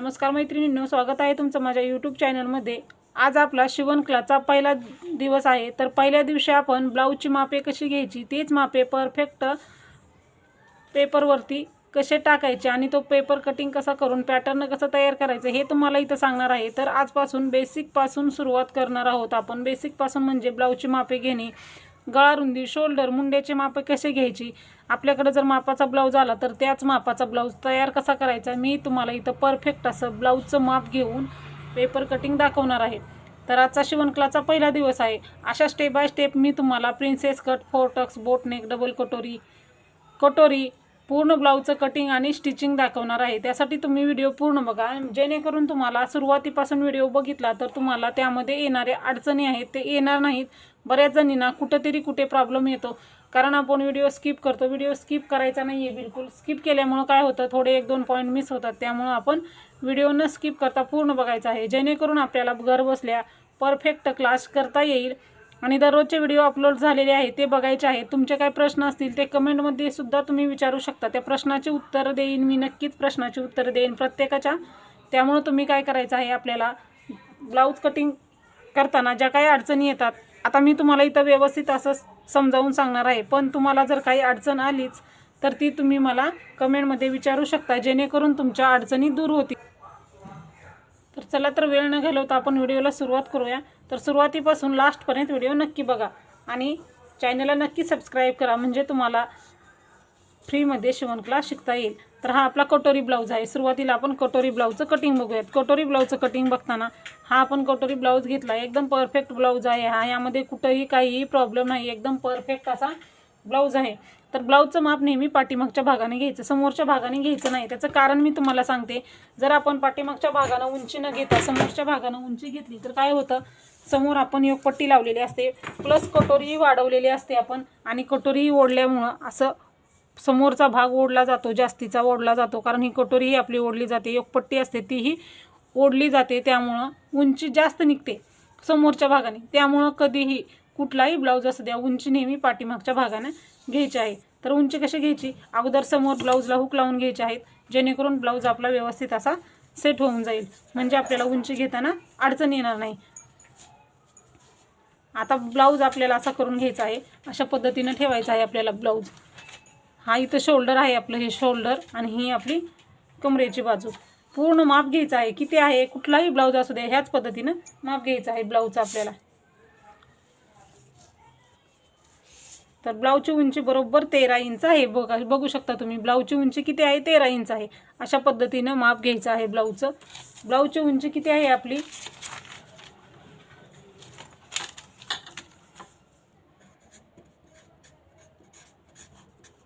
नमस्कार मैत्रिणींनो स्वागत आहे तुमचं माझ्या यूट्यूब चॅनलमध्ये आज आपला शिवणक्लाचा पहिला दिवस आहे. तर पहिल्या दिवशी आपण ब्लाऊजची मापे कशी घ्यायची तेच मापे परफेक्ट पेपरवरती कसे टाकायचे आणि तो पेपर कटिंग कसा करून पॅटर्न कसं तयार करायचं हे तुम्हाला इथं सांगणार आहे. तर आजपासून बेसिकपासून सुरुवात करणार आहोत आपण. बेसिकपासून म्हणजे ब्लाऊजची मापे घेणे. गळा रुंदी शोल्डर मुंड्याचे माप कसे घ्यायची? आपल्याकडे जर मापाचा ब्लाऊज आला तर त्याच मापाचा ब्लाऊज तयार कसा करायचा? मी तुम्हाला इथं परफेक्ट असं ब्लाऊजचं माप घेऊन पेपर कटिंग दाखवणार आहे. तर आजचा शिवणकलाचा पहिला दिवस आहे. अशा स्टेप बाय स्टेप मी तुम्हाला princess cut four tucks boatneck double कटोरी कटोरी पूर्ण ब्लाऊजचं कटिंग आणि स्टिचिंग दाखवणार आहे. त्यासाठी तुम्ही व्हिडिओ पूर्ण बघा. जेणेकरून तुम्हाला सुरुवातीपासून व्हिडिओ बघितला तर तुम्हाला त्यामध्ये येणाऱ्या अडचणी आहेत. ते येणार नाहीत. बऱ्याच जणींना कुठंतरी कुठे प्रॉब्लेम येतो. कारण आपण व्हिडिओ स्किप करतो. व्हिडिओ स्किप करायचा नाही आहे बिलकुल. स्किप केल्यामुळं काय होतं? थोडे एक दोन पॉईंट मिस होतात. त्यामुळं आपण व्हिडिओ न स्किप करता पूर्ण बघायचा आहे. जेणेकरून आपल्याला घर बसल्या परफेक्ट क्लास करता येईल. आणि दररोजचे व्हिडिओ अपलोड झालेले आहे ते बघायचे आहे तुमचे काय प्रश्न असतील ते कमेंटमध्ये सुद्धा तुम्ही विचारू शकता. त्या प्रश्नाचे उत्तरं देईन मी नक्कीच प्रश्नाचे उत्तरं देईन प्रत्येकाच्या. त्यामुळं तुम्ही काय करायचं आहे आपल्याला? ब्लाऊज कटिंग करताना ज्या काही अडचणी येतात आता मी तुम्हाला इथं व्यवस्थित असं समजावून सांगणार आहे. पण तुम्हाला जर काही अडचण आलीच तर ती तुम्ही मला कमेंटमध्ये विचारू शकता जेणेकरून तुमच्या अडचणी दूर होतील. तर चला तर वेळ न घालवता आपण व्हिडिओला सुरुवात करूया. तर सुरुवातीपासून लास्टपर्यंत व्हिडिओ नक्की बघा. आणि चॅनलला नक्की सबस्क्राईब करा म्हणजे तुम्हाला फ्रीमध्ये शिवणक्लास शिकता येईल. तर हा आपला कटोरी ब्लाऊज आहे. सुरुवातीला आपण कटोरी ब्लाऊजचं कटिंग बघूयात. कटोरी ब्लाऊजचं कटिंग बघताना हा आपण कटोरी ब्लाऊज घेतला. एकदम परफेक्ट ब्लाऊज आहे हा. यामध्ये कुठंही काहीही प्रॉब्लेम नाही. एकदम परफेक्ट असा ब्लाऊज आहे. तर ब्लाऊजचं माप नेहमी पाठीमागच्या भागाने घ्यायचं. समोरच्या भागाने घ्यायचं नाही. त्याचं कारण मी तुम्हाला सांगते. जर आपण पाठीमागच्या भागानं उंची न घेता समोरच्या भागानं उंची घेतली तर काय होतं? समोर आपण एक पट्टी लावलेली असते. प्लस कटोरीही वाढवलेली असते आपण. आणि कटोरीही ओढल्यामुळं असं समोरचा भाग ओढला जातो जास्तीचा ओढला जातो. कारण ही कटोरीही आपली ओढली जाते. योगपट्टी असते तीही ओढली जाते. त्यामुळं उंची जास्त निघते समोरच्या भागाने. त्यामुळं कधीही कुठलाही ब्लाऊज असू द्या उंची नेहमी पाठीमागच्या भागाने घ्यायची आहे. तर उंची कशी घ्यायची? अगोदर समोर ब्लाऊजला हुक लावून घ्यायचे आहेत जेणेकरून ब्लाऊज आपला व्यवस्थित असा सेट होऊन जाईल. म्हणजे आपल्याला उंची घेताना अडचण येणार नाही. आता ब्लाऊज आपल्याला असा करून घ्यायचा आहे अशा पद्धतीनं ठेवायचा आहे आपल्याला ब्लाऊज. हा इथं शोल्डर आहे आपलं हे शोल्डर आणि ही आपली कमरेची बाजू. पूर्ण माप घ्यायचं आहे किती आहे कुठलाही ब्लाऊज असू द्या ह्याच पद्धतीनं माप घ्यायचं आहे ब्लाऊजचं आपल्याला. तर ब्लाऊजची उंची बरोबर तेरा इंच आहे. बघा बघू शकता तुम्ही ब्लाऊजची उंची किती आहे? तेरा इंच आहे. अशा पद्धतीनं माप घ्यायचं आहे ब्लाऊजचं. ब्लाऊजची उंची किती आहे आपली?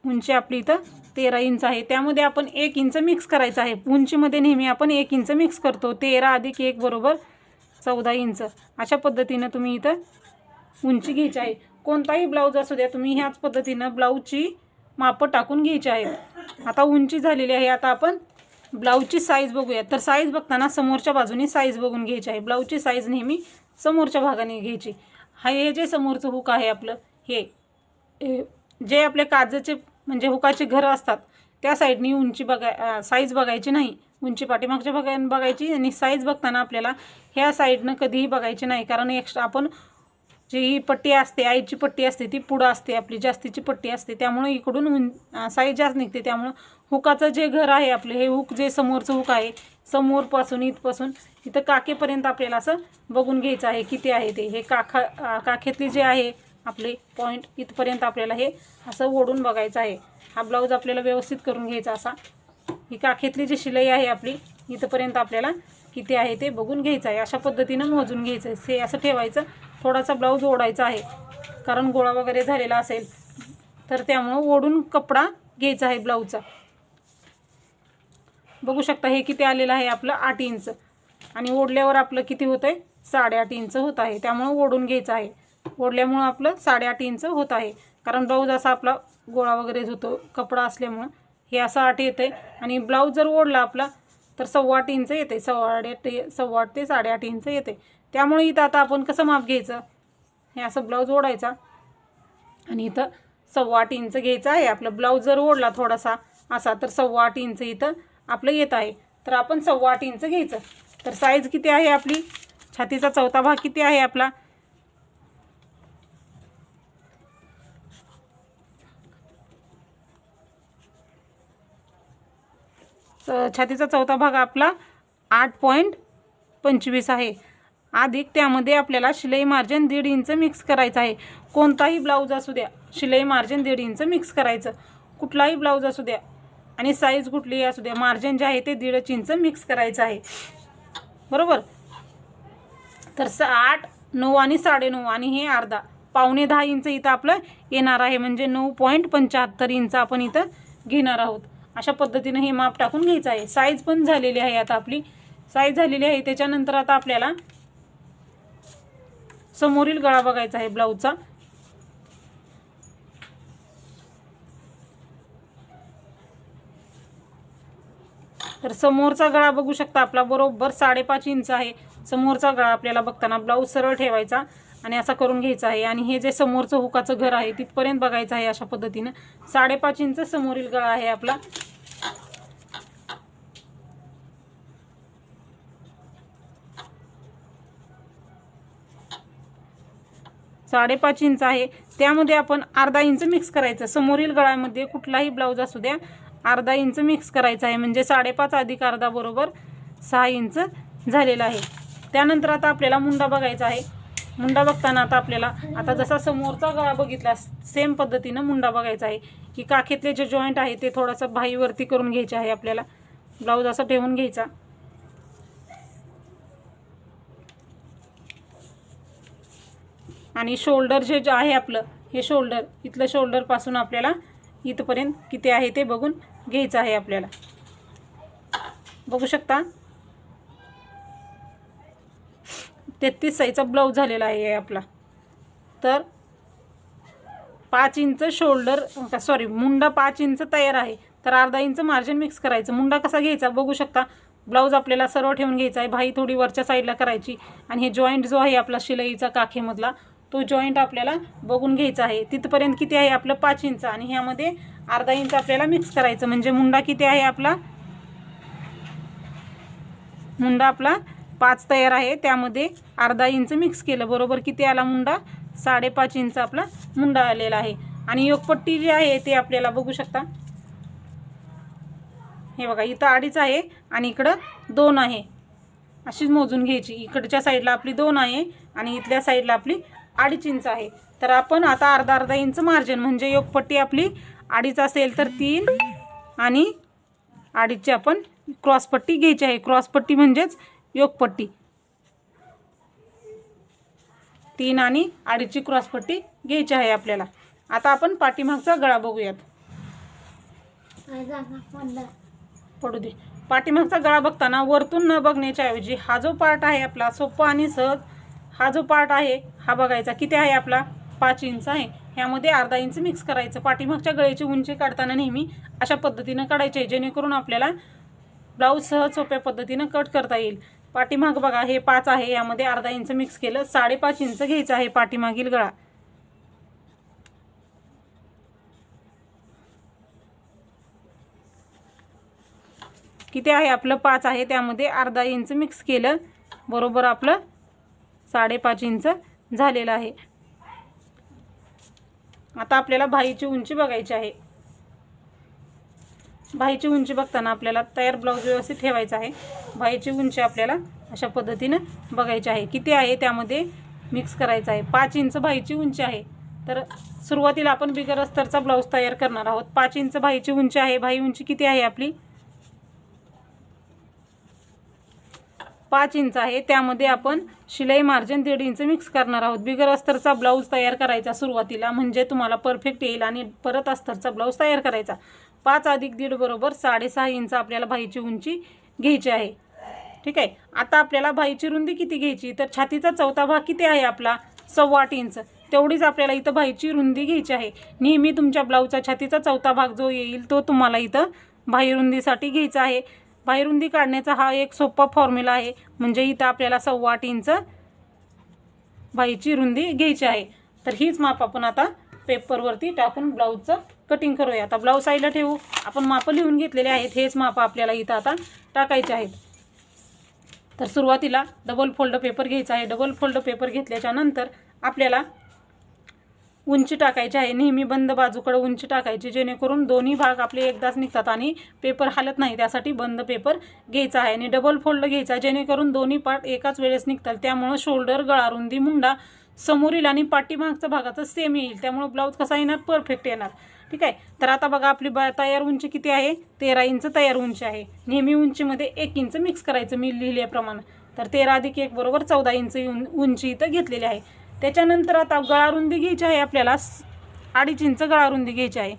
उंची आपली इथं तेरा इंच आहे. त्यामध्ये आपण एक इंच मिक्स करायचं आहे. उंचीमध्ये नेहमी आपण एक इंच मिक्स करतो. तेरा अधिक एक बरोबर चौदा इंच. अशा पद्धतीनं तुम्ही इथं उंची घ्यायची आहे. कोणताही ब्लाऊज असू द्या तुम्ही ह्याच पद्धतीनं ब्लाऊजची मापं टाकून घ्यायची आहेत. आता उंची झालेली आहे आता आपण ब्लाऊजची साईज बघूया. तर साईज बघताना समोरच्या बाजूने साईज बघून घ्यायची आहे. ब्लाऊजची साईज नेहमी समोरच्या भागाने घ्यायची. हा हे जे समोरचं हुक आहे आपलं हे हे जे आपले काजचे म्हणजे हुकाचे घरं असतात त्या साईडनी उंची बघाय साईज बघायची नाही. उंची पाठीमागच्या भागा बघायची आणि साईज बघताना आपल्याला ह्या साईडनं कधीही बघायची नाही. कारण एक्स्ट्रा आपण जी ही पट्टी असते आईची पट्टी असते ती पुढं असते आपली जास्तीची पट्टी असते त्यामुळे इकडून उं साईज जास्त निघते. त्यामुळं हुकाचं जे घर आहे आपलं हे हुक जे समोरचं हुक आहे समोरपासून इथपासून इथं काकेपर्यंत आपल्याला असं बघून घ्यायचं आहे किती आहे ते. हे काखा काखेतली जे आहे आपले पॉईंट इथपर्यंत आपल्याला हे असं ओढून बघायचं आहे. हा ब्लाऊज आपल्याला व्यवस्थित करून घ्यायचा असा. ही काखेतली जी शिलाई आहे आपली इथंपर्यंत आपल्याला किती आहे ते बघून घ्यायचं आहे. अशा पद्धतीनं मोजून घ्यायचं आहे. हे असं ठेवायचं. थोडासा ब्लाऊज ओढायचा आहे. कारण गोळा वगैरे झालेला असेल तर त्यामुळं ओढून कपडा घ्यायचा आहे ब्लाऊजचा. बघू शकता हे किती आलेलं आहे आपलं आठ इंच. आणि ओढल्यावर आपलं किती होतं आहे साडेआठ इंच होत आहे. त्यामुळं ओढून घ्यायचं आहे. ओढल्यामुळं आपलं साडेआठ इंच होत आहे. कारण ब्लाऊज असा आपला गोळा वगैरे होतो कपडा असल्यामुळं हे असं आठ येतं आहे आणि ब्लाऊज जर ओढला आपला तर सव्वा आठ इंच येते सव्वा आठ ते सव्वा आठ ते साडेआठ इंच येते त्यामुळे इथं आता आपण कसं माप घ्यायचं? हे असं ब्लाऊज ओढायचा. आणि इथं सव्वा आठ इंच घ्यायचं आहे. आपलं ब्लाऊज जर ओढला थोडासा असा तर सव्वा आठ इंच इथं आपलं येत आहे. तर आपण सव्वा आठ इंच घ्यायचं. तर साईज किती आहे आपली? छातीचा चौथा भाग किती आहे आपला? छातीचा चौथा भाग आपला आठ पॉईंट पंचवीस आहे. अधिक त्यामध्ये आपल्याला शिलाई मार्जिन दीड इंच मिक्स करायचं आहे. कोणताही ब्लाऊज असू द्या शिलाई मार्जिन दीड इंच मिक्स करायचं. कुठलाही ब्लाऊज असू द्या आणि साईज कुठलीही असू द्या मार्जिन जे आहे ते दीडच इंच मिक्स करायचं आहे. बरोबर? तर स आठ नऊ आणि साडेनऊ आणि हे अर्धा. पावणे दहा इंच इथं आपलं येणार आहे. म्हणजे नऊ पॉईंट पंच्याहत्तर इंच आपण इथं घेणार आहोत. अशा पद्धतीनं हे माप टाकून घ्यायचं आहे. साईज पण झालेली आहे आता आपली. साईज झालेली आहे. त्याच्यानंतर आता आपल्याला समोरील गळा बघायचा आहे ब्लाऊजचा. तर समोरचा गळा बघू शकता आपला बरोबर साडेपाच इंच आहे. समोरचा गळा आपल्याला बघताना ब्लाऊज सरळ ठेवायचा आणि असा करून घ्यायचा आहे. आणि हे जे समोरचं हुकाचं घर आहे तिथपर्यंत बघायचं आहे अशा पद्धतीनं. साडेपाच इंच समोरील गळा आहे आपला. साडेपाच इंच आहे. त्यामध्ये आपण अर्धा इंच मिक्स करायचं. समोरील गळ्यामध्ये कुठलाही ब्लाऊज असू द्या अर्धा इंच मिक्स करायचा आहे. म्हणजे साडेपाच अधिक अर्धा बरोबर सहा इंच झालेला आहे. त्यानंतर आता आपल्याला मुंडा बघायचा आहे. मुंडा बघताना आता आपल्याला आता जसा समोरचा गळा बघितला सेम पद्धतीनं मुंडा बघायचा आहे. की काखेतले जे जॉईंट आहे ते थोडंसं भाईवरती करून घ्यायचे आहे आपल्याला. ब्लाऊज असा ठेवून घ्यायचा. आणि शोल्डर जे जे आहे आपलं हे शोल्डर इथलं शोल्डरपासून आपल्याला इथपर्यंत किती आहे ते बघून घ्यायचं आहे आपल्याला. बघू शकता. तेहतीस साईजचा ब्लाऊज झालेला आहे आपला. तर पाच इंच शोल्डर सॉरी मुंडा पाच इंच तयार आहे. तर अर्धा इंच मार्जिन मिक्स करायचं. मुंडा कसा घ्यायचा? बघू शकता. ब्लाऊज आपल्याला सर्व ठेवून घ्यायचा आहे. भाई थोडी वरच्या साईडला करायची. आणि हे जॉईंट जो आहे आपला शिलाईचा काखेमधला तो जॉईंट आपल्याला बघून घ्यायचा आहे. तिथपर्यंत किती आहे आपलं पाच इंच आणि ह्यामध्ये अर्धा इंच आपल्याला मिक्स करायचं. म्हणजे मुंडा किती आहे आपला? मुंडा आपला पाच तयार आहे. त्यामध्ये अर्धा इंच मिक्स केलं. बरोबर किती आला मुंडा? साडेपाच इंच आपला मुंडा आलेला आहे. आणि योगपट्टी जी आहे ते आपल्याला बघू शकता. हे बघा इथं अडीच आहे आणि इकडं दोन आहे. अशीच मोजून घ्यायची. इकडच्या साईडला आपली दोन आहे आणि इथल्या साईडला आपली अडीच इंच आहे. तर आपण आता अर्धा अर्धा इंच मार्जिन म्हणजे योगपट्टी आपली अडीच असेल तर तीन आणि अडीचची आपण क्रॉसपट्टी घ्यायची आहे. क्रॉसपट्टी म्हणजेच योगपट्टी. तीन आणि अडीचची क्रॉसपट्टी घ्यायची आहे आपल्याला. आता आपण पाठीमागचा गळा बघूयात. पडू दे. पाठीमागचा गळा बघताना वरतून न बघण्याच्या ऐवजी हा जो पार्ट आहे आपला सोपा आणि सहज हा जो पार्ट आहे हा बघायचा किती आहे आपला? पाच इंच आहे. ह्यामध्ये अर्धा इंच मिक्स करायचं. पाठीमागच्या गळ्याची उंची काढताना नेहमी अशा पद्धतीनं काढायची आहे जेणेकरून आपल्याला ब्लाऊज सहज सोप्या पद्धतीनं कट करता येईल. पाठीमाग बघा हे पाच आहे. यामध्ये अर्धा इंच मिक्स केलं साडेपाच इंच घ्यायचं आहे पाठीमागील गळा. किती आहे आपलं? पाच आहे. त्यामध्ये अर्धा इंच मिक्स केलं बरोबर आपलं साडेपाच इंच झालेलं आहे. आता आपल्याला भाईची उंची बघायची आहे. भाईची उंची बघताना आपल्याला तयार ब्लाऊज व्यवस्थित ठेवायचा आहे. भाईची उंची आपल्याला अशा पद्धतीनं बघायची आहे. किती आहे त्यामध्ये मिक्स करायचं आहे. पाच इंच भाईची उंची आहे. तर सुरुवातीला आपण बिगर अस्तरचा ब्लाऊज तयार करणार आहोत. पाच इंच भाईची उंची आहे. भाई उंची किती आहे आपली? पाच इंच आहे. त्यामध्ये आपण शिलाई मार्जिन दीड इंच मिक्स करणार आहोत. बिगर अस्तरचा ब्लाऊज तयार करायचा सुरुवातीला. म्हणजे तुम्हाला परफेक्ट येईल आणि परत अस्तरचा ब्लाऊज तयार करायचा. पाच अधिक दीड बरोबर साडेसहा इंच आपल्याला भाईची उंची घ्यायची आहे. ठीक आहे? आता आपल्याला भाईची रुंदी किती घ्यायची? तर छातीचा चौथा भाग किती आहे आपला? सव्वा आठ इंच. तेवढीच आपल्याला इथं भाईची रुंदी घ्यायची आहे. नेहमी तुमच्या ब्लाऊजचा छातीचा चौथा भाग जो येईल तो तुम्हाला इथं भाई रुंदीसाठी घ्यायचा आहे. भाईरुंदी काढण्याचा हा एक सोपा फॉर्म्युला आहे. म्हणजे इथं आपल्याला सव्वा आठ इंच बाईची रुंदी घ्यायची आहे. तर हीच माप आपण आता पेपरवरती टाकून ब्लाऊजचं कटिंग करूया. आता ब्लाऊज साईडला ठेवू. आपण मापं लिहून घेतलेले आहेत. हेच मापं आपल्याला इथं आता टाकायचे आहेत. तर सुरुवातीला डबल फोल्ड पेपर घ्यायचा आहे. डबल फोल्ड पेपर घेतल्याच्या नंतर आपल्याला उंची टाकायची आहे. नेहमी बंद बाजूकडे उंची टाकायची जेणेकरून दोन्ही भाग आपले एकदाच निघतात आणि पेपर हालत नाही. त्यासाठी बंद पेपर घ्यायचा आहे आणि डबल फोल्ड घ्यायचा जेणेकरून दोन्ही पार्ट एकाच वेळेस निघतात. त्यामुळं शोल्डर गळा रुंदी मुंडा समोरील आणि पाठीमागचा भागाचं सेम येईल. त्यामुळं ब्लाऊज कसा येणार? परफेक्ट येणार. ठीक आहे? तर आता बघा आपली बा तयार उंची किती आहे? तेरा इंच तयार उंची आहे. नेहमी उंचीमध्ये एक इंच मिक्स करायचं मी लिहिल्याप्रमाणे. तर तेरा अधिक एक बरोबर चौदा इंच उंची इथं घेतलेली आहे. त्याच्यानंतर आता गळारुंदी घ्यायची आहे आपल्याला. अडीच इंच गळारुंदी घ्यायची आहे.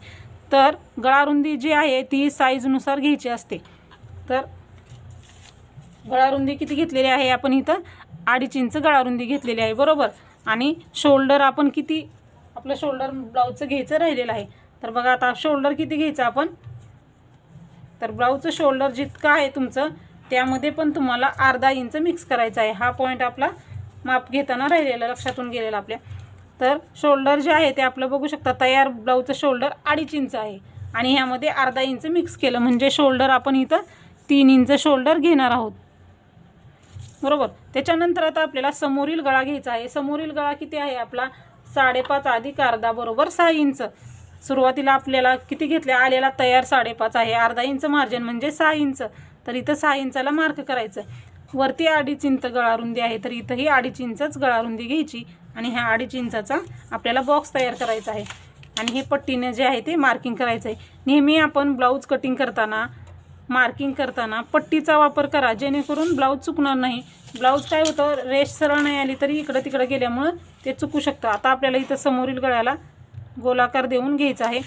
तर गळारुंदी जी आहे ती साईजनुसार घ्यायची असते. तर गळारुंदी किती घेतलेली आहे? आपण इथं अडीच इंच गळारुंदी घेतलेली आहे. बरोबर? आणि शोल्डर आपण किती आपलं शोल्डर ब्लाऊजचं घ्यायचं राहिलेलं आहे. तर बघा आता शोल्डर किती घ्यायचं आपण? तर ब्लाऊजचं शोल्डर जितकं आहे तुमचं त्यामध्ये पण तुम्हाला अर्धा इंच मिक्स करायचं आहे. हा पॉईंट आपला माप घेताना राहिलेलं लक्षातून गेलेलं आपल्या. तर शोल्डर जे आहे ते आपलं बघू शकता तयार ब्लाऊजचं शोल्डर अडीच इंच आहे. आणि ह्यामध्ये अर्धा इंच मिक्स केलं. म्हणजे शोल्डर आपण इथं तीन इंच शोल्डर घेणार आहोत. बरोबर? त्याच्यानंतर आता आपल्याला समोरील गळा घ्यायचा आहे. समोरील गळा किती आहे? आपला साडेपाच अधिक अर्धा बरोबर सहा इंच. सुरुवातीला आपल्याला किती घेतले? आलेला तयार साडेपाच आहे. अर्धा इंच मार्जिन म्हणजे सहा इंच. तर इथं सहा इंचाला मार्क करायचं वरती अडीच इंच गळारुंदी आहे तर इथंही अडीच इंचच गळारुंदी घ्यायची आणि ह्या अडीच इंचाचा आपल्याला बॉक्स तयार करायचा आहे. आणि हे पट्टीने जे आहे ते मार्किंग करायचं आहे. नेहमी आपण ब्लाऊज कटिंग करताना मार्किंग करताना पट्टीचा वापर करा जेणेकरून ब्लाऊज चुकणार नाही. ब्लाऊज काय होतं रेश सरळ नाही आली तरी इकडं तिकडं गेल्यामुळं ते चुकू शकतं. आता आपल्याला इथं समोरील गळ्याला गोलाकार देऊन घ्यायचा आहे.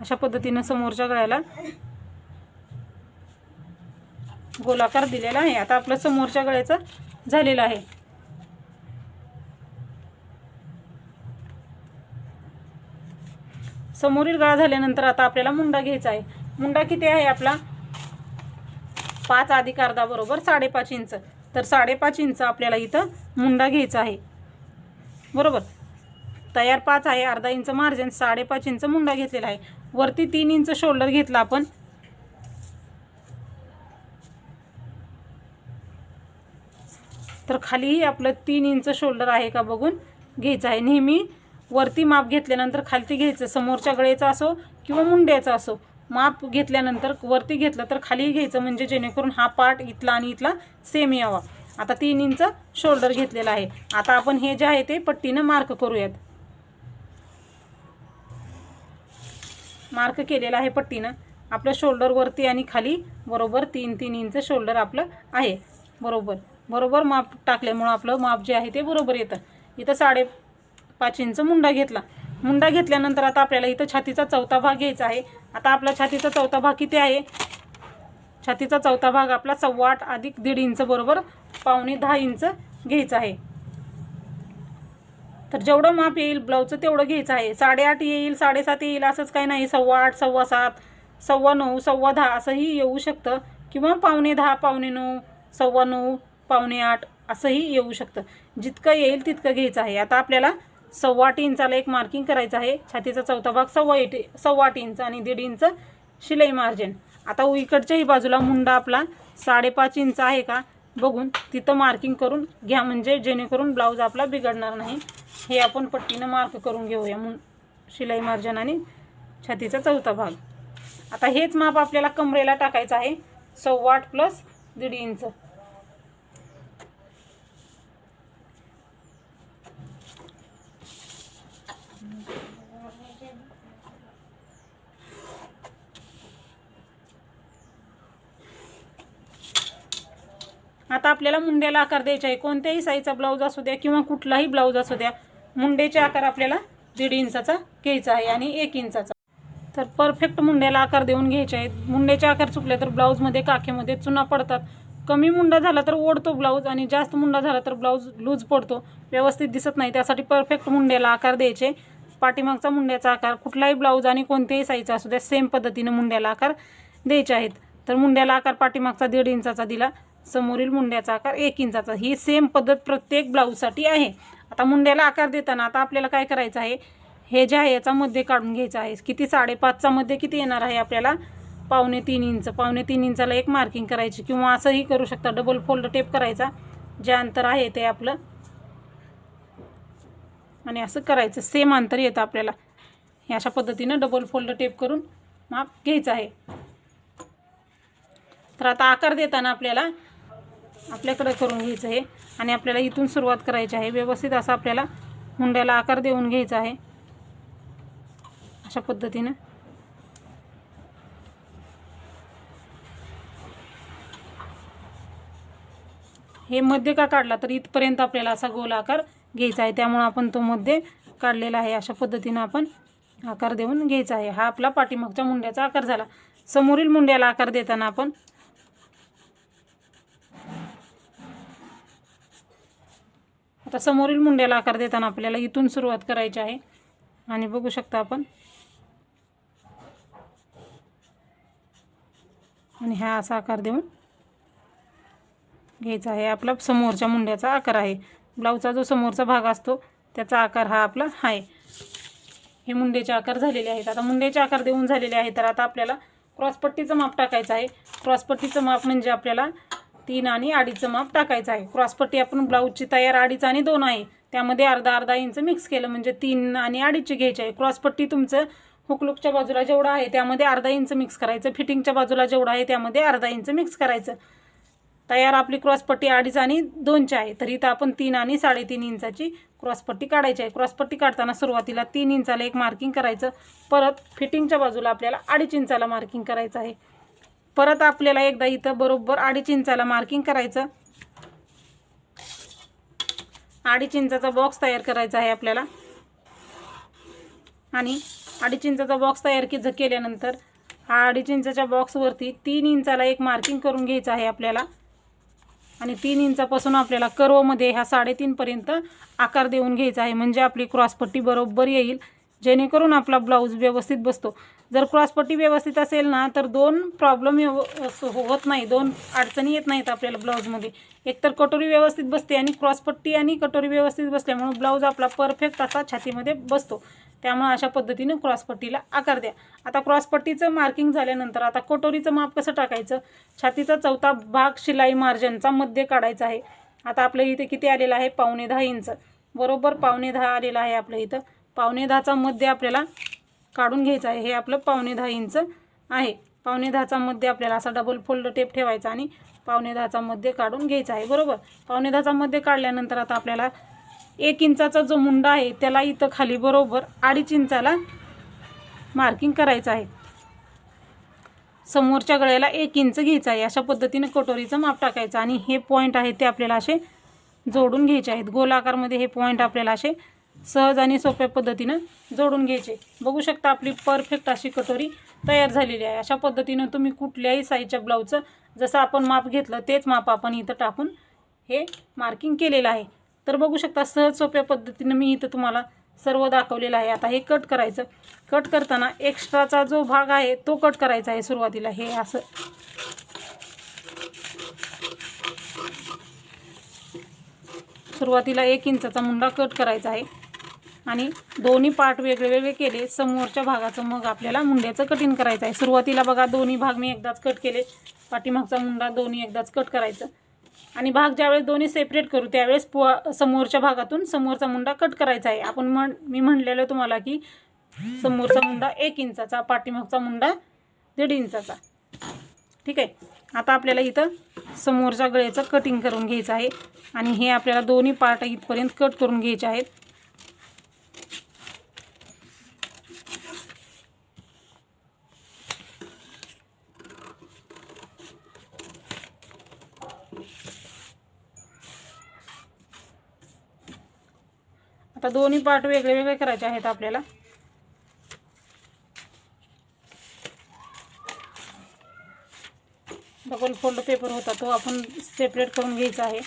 अशा पद्धतीनं समोरच्या गळ्याला गोलाकार दिलेला आहे. आता आपलं समोरच्या गळ्याचं झालेलं आहे. समोरील गळा झाल्यानंतर आता आपल्याला मुंडा घ्यायचा आहे. मुंडा किती आहे? आपला पाच अधिक अर्धा बरोबर साडेपाच इंच. तर साडेपाच इंच आपल्याला इथं मुंडा घ्यायचा आहे. बरोबर? तयार पाच आहे. अर्धा इंच मार्जिन साडेपाच इंच मुंडा घेतलेला आहे. वरती तीन इंच शोल्डर घेतला आपण. तर खालीही आपलं तीन इंच शोल्डर आहे का बघून घ्यायचं आहे. नेहमी वरती माप घेतल्यानंतर खालती घ्यायचं समोरच्या गळेचा असो किंवा मुंड्याचा असो. माप घेतल्यानंतर वरती घेतलं तर खाली घ्यायचं म्हणजे जेणेकरून हा पार्ट इथला आणि इथला सेम यावा. आता तीन इंच शोल्डर घेतलेला आहे. आता आपण हे जे आहे ते पट्टीनं मार्क करूयात. मार्क केलेला आहे पट्टीनं. आपलं शोल्डर वरती आणि खाली बरोबर तीन तीन इंच शोल्डर आपलं आहे. बरोबर. बरोबर माप टाकल्यामुळं आपलं माप जे आहे ते बरोबर येतं. इथं साडे पाच इंच मुंडा घेतला. मुंडा घेतल्यानंतर आता आपल्याला इथं छातीचा चौथा भाग घ्यायचा आहे. आता आपला छातीचा चौथा भाग किती आहे? छातीचा चौथा भाग आपला सव्वा आठ अधिक दीड इंच बरोबर पावणे दहा इंच घ्यायचा आहे. तर जेवढं माप येईल ब्लाऊजचं तेवढं घ्यायचं आहे. साडेआठ येईल साडेसात येईल असंच काही नाही. सव्वा आठ सव्वा सात सव्वा नऊ सव्वा दहा असंही येऊ शकतं. किंवा पावणे दहा पावणे नऊ सव्वा नऊ पावणे आठ असंही येऊ शकतं. जितकं येईल तितकं घ्यायचं आहे. आता आपल्याला सव्वा आठ इंचाला एक मार्किंग करायचं आहे. छातीचा चौथा भाग सव्वा एट सव्वा आठ इंच आणि दीड इंच शिलाई मार्जिन आता इकडच्याही बाजूला मुंडा आपला साडेपाच इंच आहे का? बघून तिथं मार्किंग करून घ्या. म्हणजे जेणेकरून ब्लाऊज आपला बिघडणार नाही. हे आपण पट्टीनं मार्क करून घेऊया. मुं शिलाई मार्जिन आणि छातीचा चौथा भाग. आता हेच माप आपल्याला कमरेला टाकायचं आहे. सव्वा आठ प्लस दीड इंच. आता आपल्याला मुंड्याला आकार द्यायचा आहे. कोणत्याही साईजचा ब्लाऊज असू द्या किंवा कुठलाही ब्लाऊज असू द्या मुंडेचे आकार आपल्याला दीड इंचाचा घ्यायचा आहे आणि एक इंचाचा. तर परफेक्ट मुंड्याला आकार देऊन घ्यायचे आहेत. मुंड्याचे आकार चुकले तर ब्लाऊजमध्ये काखेमध्ये चुना पडतात. कमी मुंडा झाला तर ओढतो ब्लाऊज आणि जास्त मुंडा झाला तर ब्लाऊज लूज पडतो व्यवस्थित दिसत नाही. त्यासाठी परफेक्ट मुंड्याला आकार द्यायचे. पाठीमागचा मुंड्याचा आकार कुठलाही ब्लाऊज आणि कोणत्याही साईजचा असू द्या सेम पद्धतीनं मुंड्याला आकार द्यायचे आहेत. तर मुंड्याला आकार पाठीमागचा दीड इंचाचा दिला. समोरील मुंड्याचा आकार एक इंचाचा. ही सेम पद्धत प्रत्येक ब्लाऊजसाठी आहे. आता मुंड्याला आकार देताना आता आपल्याला काय करायचं आहे? हे जे आहे याचा मध्ये काढून घ्यायचा आहे. किती साडेपाचचा मध्ये किती येणार आहे आपल्याला? पावणे तीन इंच. पावणे तीन इंचाला एक मार्किंग करायची. किंवा असंही करू शकता. डबल फोल्ड टेप करायचा. जे अंतर आहे ते आपलं. आणि असं करायचं. सेम अंतर येतं आपल्याला. हे अशा पद्धतीनं डबल फोल्ड टेप करून माप घ्यायचं आहे. तर आता आकार देताना आपल्याला आपल्याकडे करून घ्यायचं आहे. आणि आपल्याला इथून सुरुवात करायची आहे. व्यवस्थित असं आपल्याला मुंड्याला आकार देऊन घ्यायचा आहे. अशा पद्धतीनं. हे मध्य का काढला तर इथपर्यंत आपल्याला असा गोल आकार घ्यायचा आहे. त्यामुळं आपण तो मध्ये काढलेला आहे. अशा पद्धतीनं आपण आकार देऊन घ्यायचा आहे. हा आपला पाठीमागच्या मुंड्याचा आकार झाला. समोरील मुंड्याला आकार देताना आपण आता समोरील मुंड्याला आकार देताना आपल्याला इथून सुरुवात करायची आहे. आणि बघू शकता आपण. आणि हा असा आकार देऊन घ्यायचा आहे आपला समोरच्या मुंड्याचा आकार आहे. ब्लाऊजचा जो समोरचा भाग असतो त्याचा आकार हा आपला आहे. हे मुंड्याचे आकार झालेले आहेत. आता मुंड्याचे आकार देऊन झालेले आहे तर आता आपल्याला क्रॉसपट्टीचं माप टाकायचं आहे. क्रॉसपट्टीचं माप म्हणजे आपल्याला तीन आणि अडीचं माप टाकायचं आहे. क्रॉसपट्टी आपण ब्लाऊजची तयार अडीच आणि दोन आहे. त्यामध्ये अर्धा अर्धा इंच मिक्स केलं म्हणजे तीन आणि अडीचची घ्यायची आहे. क्रॉसपट्टी तुमचं हुकलुकच्या बाजूला जेवढं आहे त्यामध्ये अर्धा इंच मिक्स करायचं. फिटिंगच्या बाजूला जेवढं आहे त्यामध्ये अर्धा इंच मिक्स करायचं. तयार आपली क्रॉसपट्टी अडीच आणि दोनची आहे. तर इथं आपण तीन आणि साडेतीन इंचाची क्रॉसपट्टी काढायची आहे. क्रॉसपट्टी काढताना सुरुवातीला तीन इंचाला एक मार्किंग करायचं. परत फिटिंगच्या बाजूला आपल्याला अडीच इंचाला मार्किंग करायचं आहे. परत आपल्याला एकदा इथं बरोबर अडीच इंचाला मार्किंग करायचं. अडीच इंचाचा बॉक्स तयार करायचा आहे आपल्याला. आणि अडीच इंचाचा बॉक्स तयार की केल्यानंतर हा अडीच इंचाच्या बॉक्सवरती तीन इंचाला एक मार्किंग करून घ्यायचं आहे आपल्याला. आणि तीन इंचापासून आपल्याला कर्वमध्ये ह्या साडेतीनपर्यंत आकार देऊन घ्यायचा आहे. म्हणजे आपली क्रॉसपट्टी बरोबर येईल. जेणेकरून आपला ब्लाऊज व्यवस्थित बसतो. जर क्रॉसपट्टी व्यवस्थित असेल ना तर दोन प्रॉब्लेम हो- हो- होत नाही. दोन अडचणी येत नाहीत आपल्याला ब्लाऊजमध्ये एकतर कटोरी व्यवस्थित बसते आणि क्रॉसपट्टी आणि कटोरी व्यवस्थित बसल्यामुळे ब्लाऊज आपला परफेक्ट असा छातीमध्ये बसतो. त्यामुळे अशा पद्धतीने क्रॉसपट्टीला आकार द्या. आता क्रॉसपट्टीचं मार्किंग झाल्यानंतर आता कटोरीचं माप कसं टाकायचं? छातीचा चौथा भाग शिलाई मार्जनचा मध्य काढायचा आहे. आता आपल्या इथे किती आलेला आहे? पावणे दहा इंच. बरोबर पावणे दहा आलेला आहे आपल्या इथं. पावणे दहाचा मध्य आपल्याला काढून घ्यायचं आहे. हे आपलं पावणे दहा इंच आहे. पावणे दहाचा मध्ये आपल्याला असा डबल फोल्ड टेप ठेवायचा आणि पावणे दहाचा मध्ये काढून घ्यायचा आहे. बरोबर? पावणे दहाचा मध्ये काढल्यानंतर आता आपल्याला एक इंचाचा जो मुंडा आहे त्याला इथं खाली बरोबर अडीच इंचाला मार्किंग करायचं आहे. समोरच्या गळ्याला एक इंच घ्यायचं आहे. अशा पद्धतीने कटोरीचं माप टाकायचं आणि हे पॉईंट आहेत ते आपल्याला असे जोडून घ्यायचे आहेत. गोलाकारमध्ये हे पॉईंट आपल्याला असे सहज आणि सोप्या पद्धतीनं जोडून घ्यायचे. बघू शकता आपली परफेक्ट अशी कटोरी तयार झालेली आहे. अशा पद्धतीनं तुम्ही कुठल्याही साईजच्या ब्लाऊजचं जसं आपण माप घेतलं तेच माप आपण इथं टाकून हे मार्किंग केलेलं आहे. तर बघू शकता सहज सोप्या पद्धतीनं मी इथं तुम्हाला सर्व दाखवलेलं आहे. आता हे कट करायचं. कट करताना एक्स्ट्राचा जो भाग आहे तो कट करायचा आहे सुरुवातीला. हे असं. सुरुवातीला एक इंचाचा मुंडा कट करायचा आहे. आणि दोन्ही पार्ट वेगळे वेगळे केले. समोरच्या भागाचं मग आपल्याला मुंड्याचं कटिंग करायचं आहे. सुरुवातीला बघा दोन्ही भाग मी एकदाच कट केले. पाठीमागचा मुंडा दोन्ही एकदाच कट करायचं. आणि भाग ज्यावेळेस दोन्ही सेपरेट करू त्यावेळेस पु समोरच्या भागातून समोरचा मुंडा कट करायचा आहे. आपण म्हण मी म्हणलेलं तुम्हाला की समोरचा मुंडा एक इंचाचा पाठीमागचा मुंडा दीड इंचाचा. ठीक आहे? आता आपल्याला इथं समोरच्या गळ्याचं कटिंग करून घ्यायचं आहे. आणि हे आपल्याला दोन्ही पार्ट इथपर्यंत कट करून घ्यायचे आहेत. आता दोन्ही पार्ट वेगळे वेगळे करायचे आहेत आपल्याला. डबल फोल्ड पेपर होता तो आपण सेपरेट करून घ्यायचा आहे.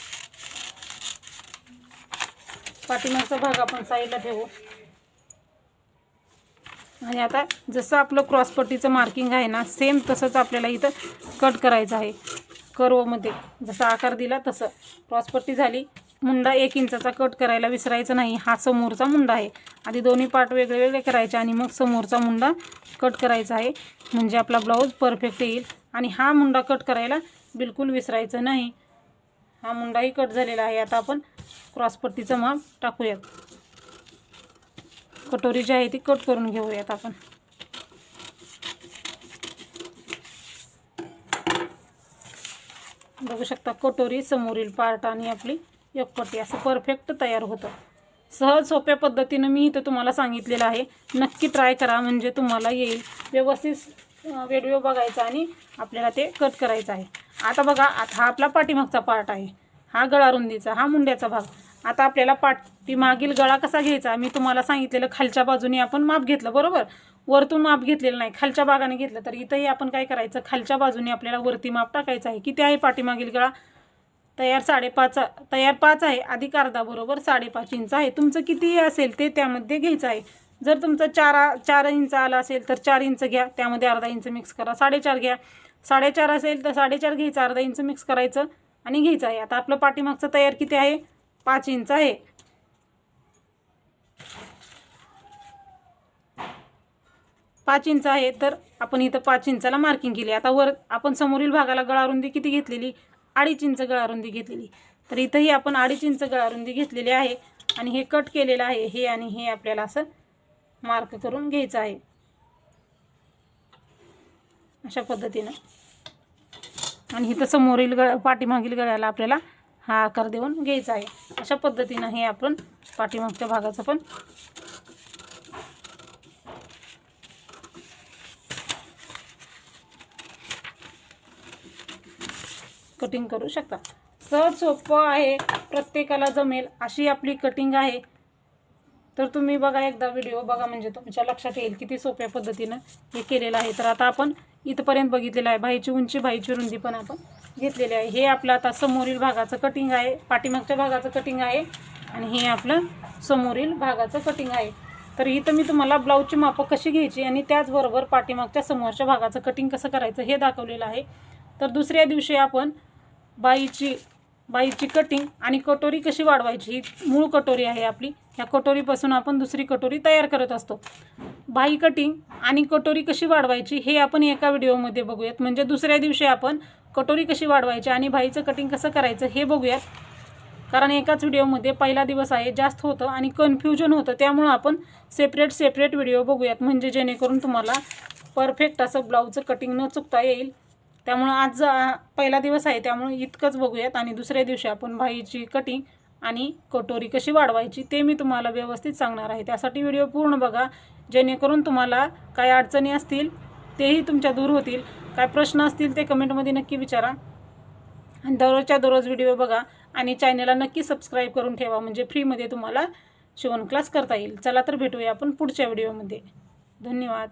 पाठीमागचा भाग आपण साईडला ठेवू. आणि आता जसं आपलं क्रॉसपट्टीचं मार्किंग आहे ना सेम तसंच आपल्याला इथं कट करायचं आहे. कर्वमध्ये जसा आकार दिला तसं. क्रॉसपट्टी झाली. मुंडा एक इंचाचा कट करायला विसरायचा नाही. हा समोरचा मुंडा आहे. आधी दोन्ही पार्ट वेगळे वेगळे करायचे आणि मग समोरचा मुंडा कट करायचा आहे. म्हणजे आपला ब्लाऊज परफेक्ट येईल. आणि हा मुंडा कट करायला बिलकुल विसरायचं नाही. हा मुंडाही कट झालेला आहे. आता आपण क्रॉसपट्टीचं माप टाकूयात. कटोरी जी आहे ती कट करून घेऊयात आपण. बघू शकता कटोरी समोरील पार्ट आणि आपली एकपट्टी असं परफेक्ट तयार होतं. सहज सोप्या पद्धतीनं मी इथं तुम्हाला सांगितलेलं आहे. नक्की ट्राय करा. म्हणजे तुम्हाला येईल. व्यवस्थित व्हिडिओ बघायचा आणि आपल्याला ते कट करायचं आहे. आता बघा आता हा आपला पाठीमागचा पार्ट आहे. हा गळा रुंदीचा हा मुंड्याचा भाग. आता आपल्याला पाठीमागील गळा कसा घ्यायचा? मी तुम्हाला सांगितलेलं खालच्या बाजूने आपण माप घेतलं बरोबर? वरतून माप घेतलेलं नाही. खालच्या भागाने घेतलं. तर इथंही आपण काय करायचं? खालच्या बाजूने आपल्याला वरती माप टाकायचं आहे. किती आहे पाठीमागील गळा? तयार साडेपाच तयार पाच आहे. अधिक अर्धा बरोबर साडेपाच इंच आहे. तुमचं किती असेल ते त्यामध्ये घ्यायचं आहे. जर तुमचं चार चार इंच आलं असेल तर चार इंच घ्या. त्यामध्ये अर्धा इंच मिक्स करा. साडेचार घ्या. साडेचार असेल तर साडेचार घ्यायचं. अर्धा इंच मिक्स करायचं आणि घ्यायचं आहे. आता आपलं पाठीमागचं तयार किती आहे? पाच इंच आहे. पाच इंच आहे. तर आपण इथं पाच इंचाला मार्किंग केली. आता वर आपण समोरील भागाला गळारुंदी किती घेतलेली? अडीच इंच गळारुंदी घेतलेली. तर इथंही आपण अडीच इंच गळारुंदी घेतलेली आहे. आणि हे कट केलेलं आहे. हे आणि हे आपल्याला असं मार्क करून घ्यायचं आहे. अशा पद्धतीनं. आणि इथं समोरील गळ पाठीमागील गळ्याला आपल्याला हा आकार देऊन घ्यायचा आहे. अशा पद्धतीनं हे आपण पाठीमागच्या भागाचं पण कटिंग करू शकता. सहज सोपं आहे. प्रत्येकाला जमेल अशी आपली कटिंग आहे. तर तुम्ही बघा एकदा व्हिडिओ बघा म्हणजे तुमच्या लक्षात येईल किती सोप्या पद्धतीनं हे केलेलं आहे. तर आता आपण इथपर्यंत बघितलेलं आहे. भाईची उंची भाईची रुंदी पण आपण घेतलेली आहे. हे आपलं आता समोरील भागाचं कटिंग आहे. पाठीमागच्या भागाचं कटिंग आहे. आणि हे आपलं समोरील भागाचं कटिंग आहे. तर इथं मी तुम्हाला ब्लाऊजची मापं कशी घ्यायची आणि त्याचबरोबर पाठीमागच्या समोरच्या भागाचं कटिंग कसं करायचं हे दाखवलेलं आहे. तर दुसऱ्या दिवशी आपण बाईची बाईची कटिंग आणि कटोरी कशी वाढवायची? ही मूळ कटोरी आहे आपली. ह्या कटोरीपासून आपण दुसरी कटोरी तयार करत असतो. बाई कटिंग आणि कटोरी कशी वाढवायची हे आपण एका व्हिडिओमध्ये बघूयात. म्हणजे दुसऱ्या दिवशी आपण कटोरी कशी वाढवायची आणि बाईचं कटिंग कसं करायचं हे बघूयात. कारण एकाच व्हिडिओमध्ये पहिला दिवस आहे जास्त होतं आणि कन्फ्युजन होतं. त्यामुळं आपण सेपरेट सेपरेट व्हिडिओ बघूयात. म्हणजे जेणेकरून तुम्हाला परफेक्ट असं ब्लाऊजचं कटिंग न चुकता येईल. त्यामुळं आज पहिला दिवस आहे त्यामुळं इतकंच बघूयात. आणि दुसऱ्या दिवशी आपण बाईची कटिंग आणि कटोरी कशी वाढवायची ते मी तुम्हाला व्यवस्थित सांगणार आहे. त्यासाठी व्हिडिओ पूर्ण बघा जेणेकरून तुम्हाला काय अडचणी असतील तेही तुमच्या दूर होतील. काय प्रश्न असतील ते कमेंटमध्ये नक्की विचारा. आणि दररोजच्या दररोज व्हिडिओ बघा आणि चॅनलला नक्की सबस्क्राईब करून ठेवा म्हणजे फ्रीमध्ये तुम्हाला शिवण क्लास करता येईल. चला तर भेटूया आपण पुढच्या व्हिडिओमध्ये. धन्यवाद.